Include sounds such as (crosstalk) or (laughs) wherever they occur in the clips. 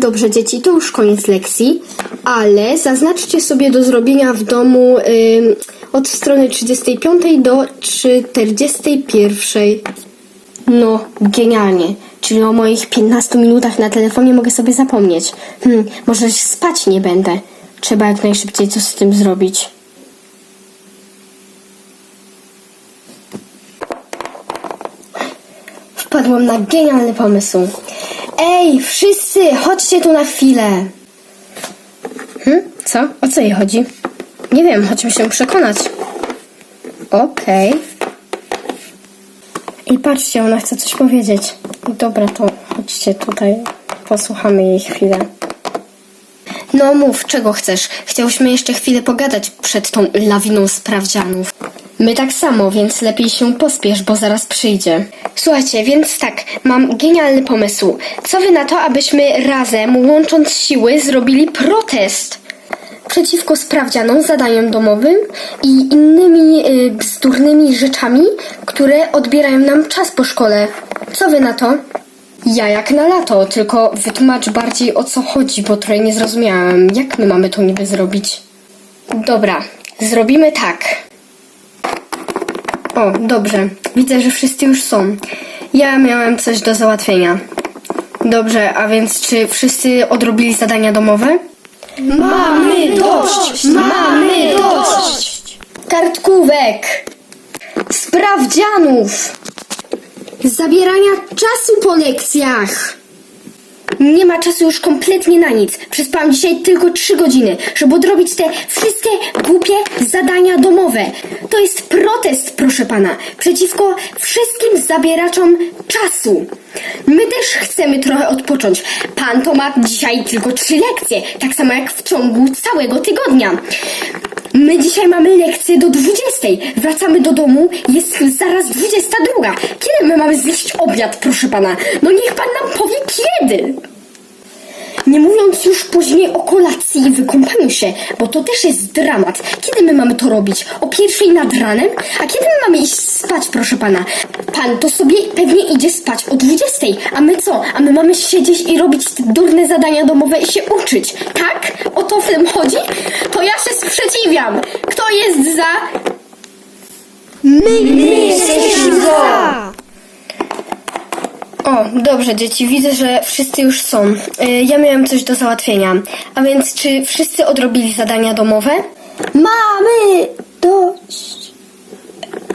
Dobrze, dzieci, to już koniec lekcji, ale zaznaczcie sobie do zrobienia w domu ym, od strony 35 do 41. No, genialnie. Czyli o moich 15 minutach na telefonie mogę sobie zapomnieć. Hmm, może spać nie będę. Trzeba jak najszybciej coś z tym zrobić. Wpadłam na genialny pomysł. Ej, wszyscy, chodźcie tu na chwilę. Hm? Co? O co jej chodzi? Nie wiem, chodźmy się przekonać. Okej. I patrzcie, ona chce coś powiedzieć. Dobra, to chodźcie tutaj, posłuchamy jej chwilę. No mów, czego chcesz? Chciałyśmy jeszcze chwilę pogadać przed tą lawiną sprawdzianów. My tak samo, więc lepiej się pospiesz, bo zaraz przyjdzie. Słuchajcie, więc tak, mam genialny pomysł. Co wy na to, abyśmy razem, łącząc siły, zrobili protest? przeciwko sprawdzianom, zadaniom domowym i innymi y, bzdurnymi rzeczami, które odbierają nam czas po szkole. Co wy na to? Ja jak na lato, tylko wytłumacz bardziej o co chodzi, bo trochę nie zrozumiałam. Jak my mamy to niby zrobić? Dobra, zrobimy tak. O, dobrze. Widzę, że wszyscy już są. Ja miałem coś do załatwienia. Dobrze, a więc czy wszyscy odrobili zadania domowe? Mamy dość! Mamy dość! Kartkówek! Sprawdzianów! Zabierania czasu po lekcjach! Nie ma czasu już kompletnie na nic. Przespałam dzisiaj tylko trzy godziny, żeby odrobić te wszystkie głupie zadania domowe. To jest protest, proszę pana, przeciwko wszystkim zabieraczom czasu. My też chcemy trochę odpocząć. Pan to ma dzisiaj tylko trzy lekcje, tak samo jak w ciągu całego tygodnia. My dzisiaj mamy lekcję do 20. Wracamy do domu, jest zaraz 22. Kiedy my mamy zjeść obiad, proszę pana? No niech pan nam powie kiedy. Nie mówiąc już później o kolacji i wykąpaniu się, bo to też jest dramat. Kiedy my mamy to robić? O pierwszej nad ranem? A kiedy my mamy iść spać, proszę pana? Pan to sobie pewnie idzie spać o 20, a my co? A my mamy siedzieć i robić te durne zadania domowe i się uczyć, tak? O to w tym chodzi? To ja się sprzeciwiam! Kto jest za? My, my jesteśmy za! Dobrze, dzieci, widzę, że wszyscy już są. Y, Ja miałem coś do załatwienia. A więc, czy wszyscy odrobili zadania domowe? Mamy dość.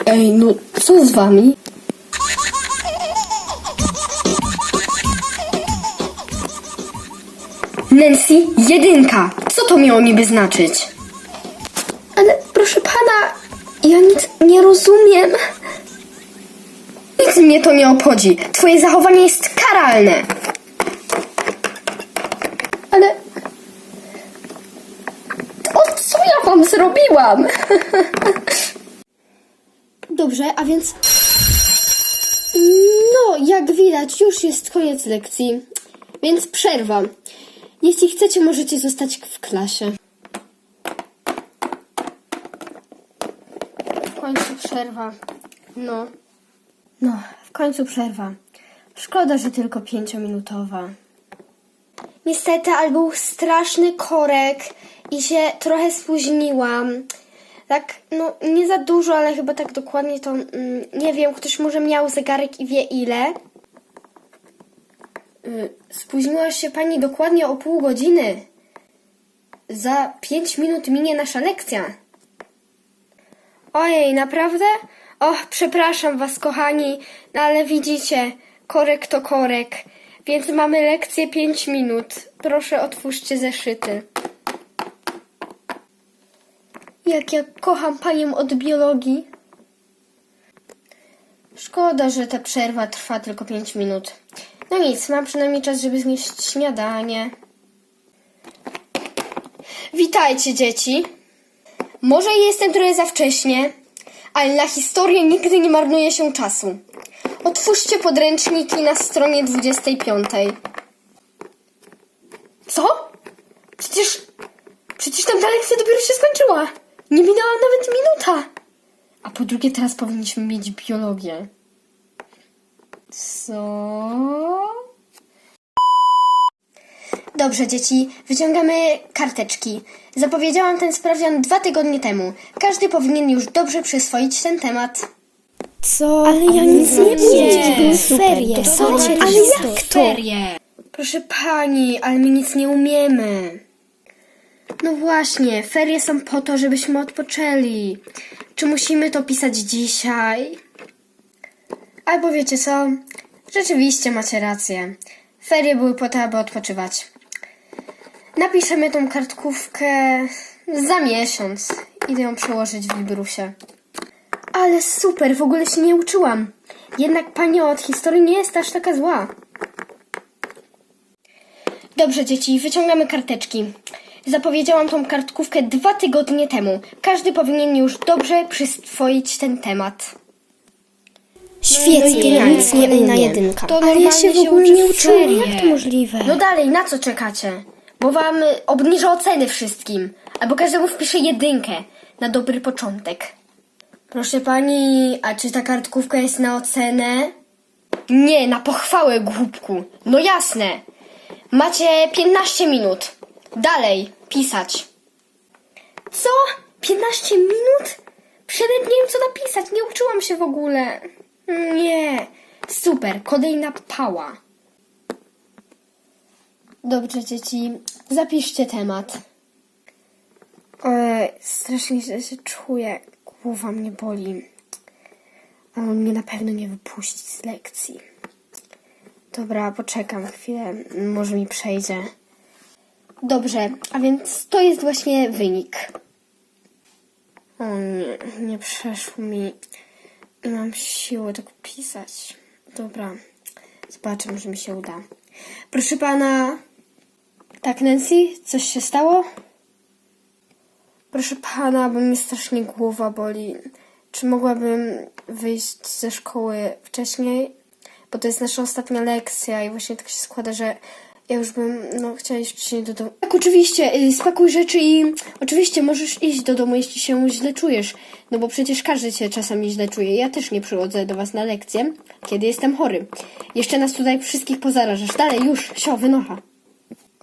Ej, no co z wami? Nancy, jedynka. Co to miało niby znaczyć? Ale proszę pana, ja nic nie rozumiem. Nic mnie to nie obchodzi. Twoje zachowanie jest karalne. Ale. O co ja wam zrobiłam? (laughs) Dobrze, a więc. No, jak widać, już jest koniec lekcji. Więc przerwa. Jeśli chcecie, możecie zostać w klasie. W końcu przerwa. No. No, w końcu przerwa. Szkoda, że tylko pięciominutowa. Niestety, ale był straszny korek i się trochę spóźniłam. Tak, no nie za dużo, ale chyba tak dokładnie to mm, nie wiem. Ktoś może miał zegarek i wie ile. Y, spóźniła się pani dokładnie o pół godziny. Za pięć minut minie nasza lekcja. Ojej, naprawdę? Och, przepraszam was, kochani, no ale widzicie, korek to korek, więc mamy lekcję 5 minut. Proszę, otwórzcie zeszyty. Jak ja kocham panią od biologii. Szkoda, że ta przerwa trwa tylko 5 minut. No nic, mam przynajmniej czas, żeby znieść śniadanie. Witajcie, dzieci. Może jestem trochę za wcześnie, ale na historię nigdy nie marnuje się czasu. Otwórzcie podręczniki na stronie 25. Co? Przecież. Przecież tam ta lekcja dopiero się skończyła. Nie minęła nawet minuta. A po drugie, teraz powinniśmy mieć biologię. Co? Dobrze, dzieci, wyciągamy karteczki. Zapowiedziałam ten sprawdzian dwa tygodnie temu. Każdy powinien już dobrze przyswoić ten temat. Co? Ale ja nic nie wiem. Były ferie. to Co ale jak to? Proszę pani, ale my nic nie umiemy. No właśnie, ferie są po to, żebyśmy odpoczęli. Czy musimy to pisać dzisiaj? Albo wiecie co? Rzeczywiście macie rację. Ferie były po to, aby odpoczywać. Napiszemy tą kartkówkę za miesiąc. Idę ją przełożyć w Librusie. Ale super, w ogóle się nie uczyłam. Jednak pani od historii nie jest aż taka zła. Dobrze, dzieci, wyciągamy karteczki. Zapowiedziałam tą kartkówkę dwa tygodnie temu. Każdy powinien już dobrze przyswoić ten temat. Świetnie, No nic nie umiem. na jedynka. To Ale ja normalnie się w się ogóle uczy nie uczyłam. ferie. Jak to możliwe? No dalej, na co czekacie? Bo wam obniżę oceny wszystkim. Albo każdemu wpiszę jedynkę na dobry początek. Proszę pani, a czy ta kartkówka jest na ocenę? Nie, na pochwałę, głupku. No jasne. Macie 15 minut. Dalej, pisać. Co? 15 minut? Przedem nie wiem, co napisać. Nie uczyłam się w ogóle. Nie. Super, kolejna pała. Dobrze, dzieci, zapiszcie temat. Ojej, strasznie źle się czuję. Głowa mnie boli. A on mnie na pewno nie wypuści z lekcji. Dobra, poczekam chwilę. Może mi przejdzie. Dobrze, a więc to jest właśnie wynik. O nie, nie przeszło mi. Nie mam siły tak pisać. Dobra, zobaczę, może mi się uda. Proszę pana. Tak, Nancy, coś się stało? Proszę pana, bo mnie strasznie głowa boli. Czy mogłabym wyjść ze szkoły wcześniej? Bo to jest nasza ostatnia lekcja i właśnie tak się składa, że ja już bym, no, chciała iść wcześniej do domu. Tak, oczywiście, y, spakuj rzeczy i oczywiście możesz iść do domu, jeśli się źle czujesz. No bo przecież każdy się czasami źle czuje. Ja też nie przychodzę do was na lekcję, kiedy jestem chory. Jeszcze nas tutaj wszystkich pozarażasz. Dalej, już, sio, wynocha.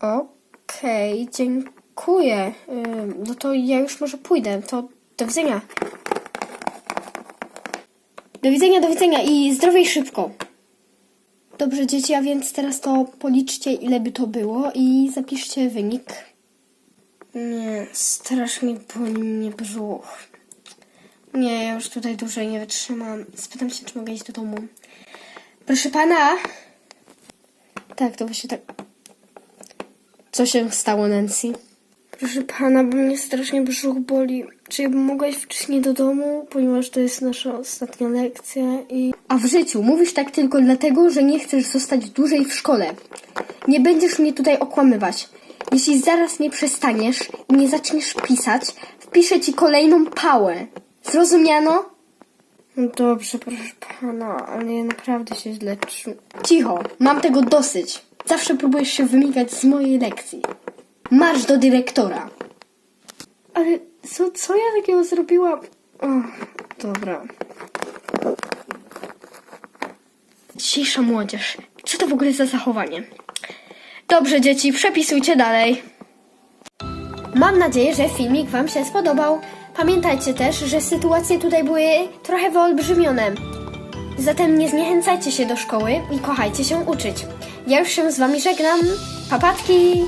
Okej, dziękuję. Ym, No to ja już może pójdę. To do widzenia. Do widzenia, do widzenia i zdrowej szybko. Dobrze, dzieci, a więc teraz to policzcie, ile by to było i zapiszcie wynik. Nie, strasznie boli mnie brzuch. Nie, ja już tutaj dłużej nie wytrzymam. Spytam się, czy mogę iść do domu. Proszę pana. Tak, to właśnie tak. Co się stało, Nancy? Proszę pana, bo mnie strasznie brzuch boli. Czy ja bym mogła iść wcześniej do domu, ponieważ to jest nasza ostatnia lekcja i... A w życiu mówisz tak tylko dlatego, że nie chcesz zostać dłużej w szkole. Nie będziesz mnie tutaj okłamywać. Jeśli zaraz nie przestaniesz i nie zaczniesz pisać, wpiszę ci kolejną pałę. Zrozumiano? No dobrze, proszę pana, ale ja naprawdę się źle czuję. Cicho, mam tego dosyć. Zawsze próbujesz się wymigać z mojej lekcji. Marsz do dyrektora. Ale co, co ja takiego zrobiłam? O, dobra. Dzisiejsza młodzież. Co to w ogóle za zachowanie? Dobrze, dzieci, przepisujcie dalej. Mam nadzieję, że filmik Wam się spodobał. Pamiętajcie też, że sytuacje tutaj były trochę wyolbrzymione. Zatem nie zniechęcajcie się do szkoły i kochajcie się uczyć. Ja już się z Wami żegnam. Papatki!